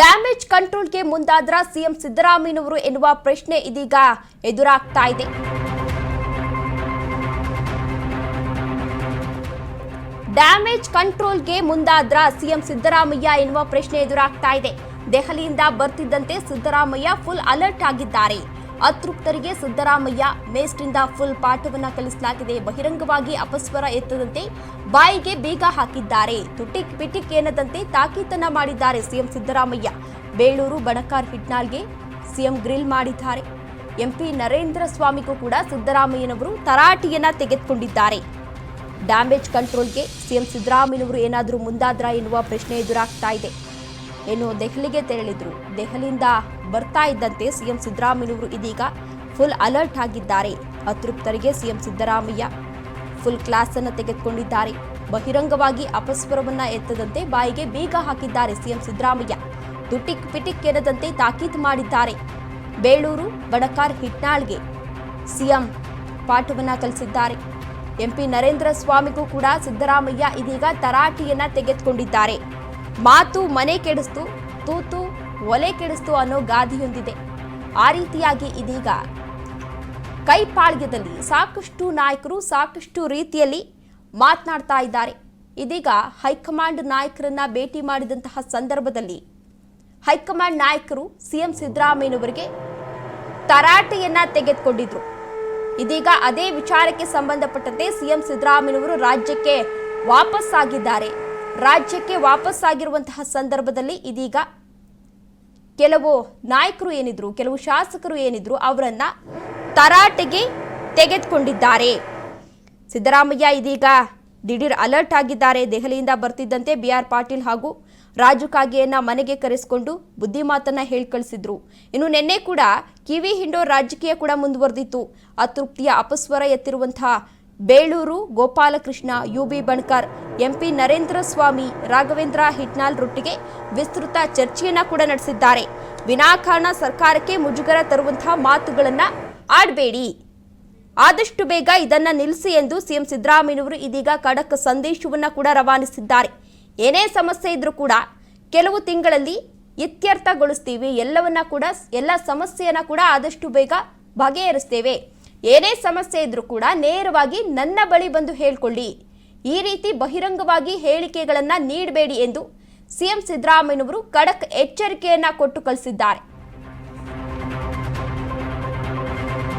Damage ಕಂಟ್ರೋಲ್ಗೆ ಮುಂದಾದ್ರ CM ಸಿದ್ದರಾಮಯ್ಯನವರು ಎನ್ನುವ ಪ್ರಶ್ನೆ ಇದೀಗ ಎದುರಾಗ್ತಾ ಇದೆ. ಡ್ಯಾಮೇಜ್ ಕಂಟ್ರೋಲ್ಗೆ ಮುಂದಾದ್ರ ಸಿಎಂ ಸಿದ್ದರಾಮಯ್ಯ ಎನ್ನುವ ಪ್ರಶ್ನೆ ಎದುರಾಗ್ತಾ ಇದೆ. ದೆಹಲಿಯಿಂದ ಬರ್ತಿದ್ದಂತೆ ಸಿದ್ದರಾಮಯ್ಯ ಫುಲ್ ಅಲರ್ಟ್ ಆಗಿದ್ದಾರೆ. ಅತೃಪ್ತರಿಗೆ ಸಿದ್ದರಾಮಯ್ಯ ಮೇಸ್ಟ್ರಿಂದ ಫುಲ್ ಪಾಠವನ್ನು ಕಲಿಸಲಾಗಿದೆ. ಬಹಿರಂಗವಾಗಿ ಅಪಸ್ವರ ಎತ್ತದಂತೆ ಬಾಯಿಗೆ ಬೀಗ ಹಾಕಿದ್ದಾರೆ. ತುಟಿಕ್ ಪಿಟಿಕ್ ಏನದಂತೆ ತಾಕೀತನ ಮಾಡಿದ್ದಾರೆ ಸಿಎಂ ಸಿದ್ದರಾಮಯ್ಯ. ಬೇಳೂರು ಬಣಕಾರ್ ಹಿಟ್ನಾಳ್ಗೆ ಸಿಎಂ ಗ್ರಿಲ್ ಮಾಡಿದ್ದಾರೆ. ಎಂಪಿ ನರೇಂದ್ರ ಸ್ವಾಮಿಗೂ ಕೂಡ ಸಿದ್ದರಾಮಯ್ಯನವರು ತರಾಟೆಯನ್ನ ತೆಗೆದುಕೊಂಡಿದ್ದಾರೆ. ಡ್ಯಾಮೇಜ್ ಕಂಟ್ರೋಲ್ಗೆ ಸಿಎಂ ಸಿದ್ದರಾಮಯ್ಯನವರು ಏನಾದರೂ ಮುಂದಾದ್ರಾ ಎನ್ನುವ ಪ್ರಶ್ನೆ ಎದುರಾಗ್ತಾ ಇದೆ. ಏನು ದೆಹಲಿಗೆ ತೆರಳಿದ್ರು. ದೆಹಲಿಯಿಂದ ಬರ್ತಾ ಇದ್ದಂತೆ ಸಿಎಂ ಸಿದ್ದರಾಮಯ್ಯವರು ಇದೀಗ ಫುಲ್ ಅಲರ್ಟ್ ಆಗಿದ್ದಾರೆ. ಅತೃಪ್ತರಿಗೆ ಸಿಎಂ ಸಿದ್ದರಾಮಯ್ಯ ಫುಲ್ ಕ್ಲಾಸ್ ಅನ್ನು ತೆಗೆದುಕೊಂಡಿದ್ದಾರೆ. ಬಹಿರಂಗವಾಗಿ ಅಪಸ್ವರವನ್ನ ಎತ್ತದಂತೆ ಬಾಯಿಗೆ ಬೀಗ ಹಾಕಿದ್ದಾರೆ ಸಿಎಂ ಸಿದ್ದರಾಮಯ್ಯ. ತುಟಿಕ್ ಪಿಟಿಕ್ ಎನ್ನದಂತೆ ತಾಕೀತು ಮಾಡಿದ್ದಾರೆ. ಬೇಳೂರು ಬಣಕಾರ್ ಹಿಟ್ನಾಳ್ಗೆ ಸಿಎಂ ಪಾಠವನ್ನ ಕಲಿಸಿದ್ದಾರೆ. ಎಂಪಿ ನರೇಂದ್ರ ಸ್ವಾಮಿಗೂ ಕೂಡ ಸಿದ್ದರಾಮಯ್ಯ ಇದೀಗ ತರಾಟಿಯನ್ನ ತೆಗೆದುಕೊಂಡಿದ್ದಾರೆ. ಮಾತು ಮನೆ ಕೆಡಿಸ್ತು, ತೂತು ಒಲೆ ಕೆಡಿಸ್ತು ಅನ್ನೋ ಗಾದಿಯೊಂದಿದೆ. ಆ ರೀತಿಯಾಗಿ ಇದೀಗ ಕೈಪಾಳ್ಯದಲ್ಲಿ ಸಾಕಷ್ಟು ನಾಯಕರು ಸಾಕಷ್ಟು ರೀತಿಯಲ್ಲಿ ಮಾತನಾಡ್ತಾ ಇದ್ದಾರೆ. ಇದೀಗ ಹೈಕಮಾಂಡ್ ನಾಯಕರನ್ನ ಭೇಟಿ ಮಾಡಿದಂತಹ ಸಂದರ್ಭದಲ್ಲಿ ಹೈಕಮಾಂಡ್ ನಾಯಕರು ಸಿಎಂ ಸಿದ್ದರಾಮಯ್ಯನವರಿಗೆ ತರಾಟೆಯನ್ನ ತೆಗೆದುಕೊಂಡಿದ್ರು. ಇದೀಗ ಅದೇ ವಿಚಾರಕ್ಕೆ ಸಂಬಂಧಪಟ್ಟಂತೆ ಸಿಎಂ ಸಿದ್ದರಾಮಯ್ಯನವರು ರಾಜ್ಯಕ್ಕೆ ವಾಪಸ್ ಆಗಿದ್ದಾರೆ ರಾಜ್ಯಕ್ಕೆ ವಾಪಸ್ಸಾಗಿರುವಂತಹ ಸಂದರ್ಭದಲ್ಲಿ ಇದೀಗ ಕೆಲವು ನಾಯಕರು ಏನಿದ್ರು, ಕೆಲವು ಶಾಸಕರು ಏನಿದ್ರು ಅವರನ್ನ ತರಾಟೆಗೆ ತೆಗೆದುಕೊಂಡಿದ್ದಾರೆ. ಸಿದ್ದರಾಮಯ್ಯ ಇದೀಗ ದಿಢೀರ್ ಅಲರ್ಟ್ ಆಗಿದ್ದಾರೆ. ದೆಹಲಿಯಿಂದ ಬರ್ತಿದ್ದಂತೆ ಬಿ ಆರ್ ಪಾಟೀಲ್ ಹಾಗೂ ರಾಜು ಕಾಗೆಯನ್ನ ಮನೆಗೆ ಕರೆಸಿಕೊಂಡು ಬುದ್ಧಿಮಾತನ್ನ ಹೇಳಿ ಕಳಿಸಿದ್ರು ಇನ್ನು ನಿನ್ನೆ ಕೂಡ ಕಿವಿ ಹಿಂಡೋ ರಾಜಕೀಯ ಕೂಡ ಮುಂದುವರೆದಿತ್ತು. ಅತೃಪ್ತಿಯ ಅಪಸ್ವರ ಎತ್ತಿರುವಂತಹ ಬೇಳೂರು, ಗೋಪಾಲಕೃಷ್ಣ ಯುಬಿ ಬಣ್ಕರ್, ಎಂಪಿ ನರೇಂದ್ರ ಸ್ವಾಮಿ, ರಾಘವೇಂದ್ರ ಹಿಟ್ನಾಲ್ ರೊಟ್ಟಿಗೆ ವಿಸ್ತೃತ ಚರ್ಚೆಯನ್ನ ಕೂಡ ನಡೆಸಿದ್ದಾರೆ. ವಿನಾಕಾರಣ ಸರ್ಕಾರಕ್ಕೆ ಮುಜುಗರ ತರುವಂತಹ ಮಾತುಗಳನ್ನ ಆಡಬೇಡಿ. ಆದಷ್ಟು ಬೇಗ ಇದನ್ನ ನಿಲ್ಲಿಸಿ ಎಂದು ಸಿಎಂ ಸಿದ್ದರಾಮಯ್ಯನವರು ಇದೀಗ ಖಡಕ್ ಸಂದೇಶವನ್ನ ಕೂಡ ರವಾನಿಸಿದ್ದಾರೆ. ಏನೇ ಸಮಸ್ಯೆ ಇದ್ರೂ ಕೂಡ ಕೆಲವು ತಿಂಗಳಲ್ಲಿ ಇತ್ಯರ್ಥಗೊಳಿಸ್ತೀವಿ. ಎಲ್ಲವನ್ನ ಕೂಡ, ಎಲ್ಲ ಸಮಸ್ಯೆಯನ್ನ ಕೂಡ ಆದಷ್ಟು ಬೇಗ ಬಗೆಹರಿಸ್ತೇವೆ. ಏನೇ ಸಮಸ್ಯೆ ಇದ್ರೂ ಕೂಡ ನೇರವಾಗಿ ನನ್ನ ಬಳಿ ಬಂದು ಹೇಳ್ಕೊಳ್ಳಿ. ಈ ರೀತಿ ಬಹಿರಂಗವಾಗಿ ಹೇಳಿಕೆಗಳನ್ನು ನೀಡಬೇಡಿ ಎಂದು ಸಿಎಂ ಸಿದ್ದರಾಮಯ್ಯನವರು ಖಡಕ್ ಎಚ್ಚರಿಕೆಯನ್ನು ಕೊಟ್ಟು ಕಳಿಸಿದ್ದಾರೆ.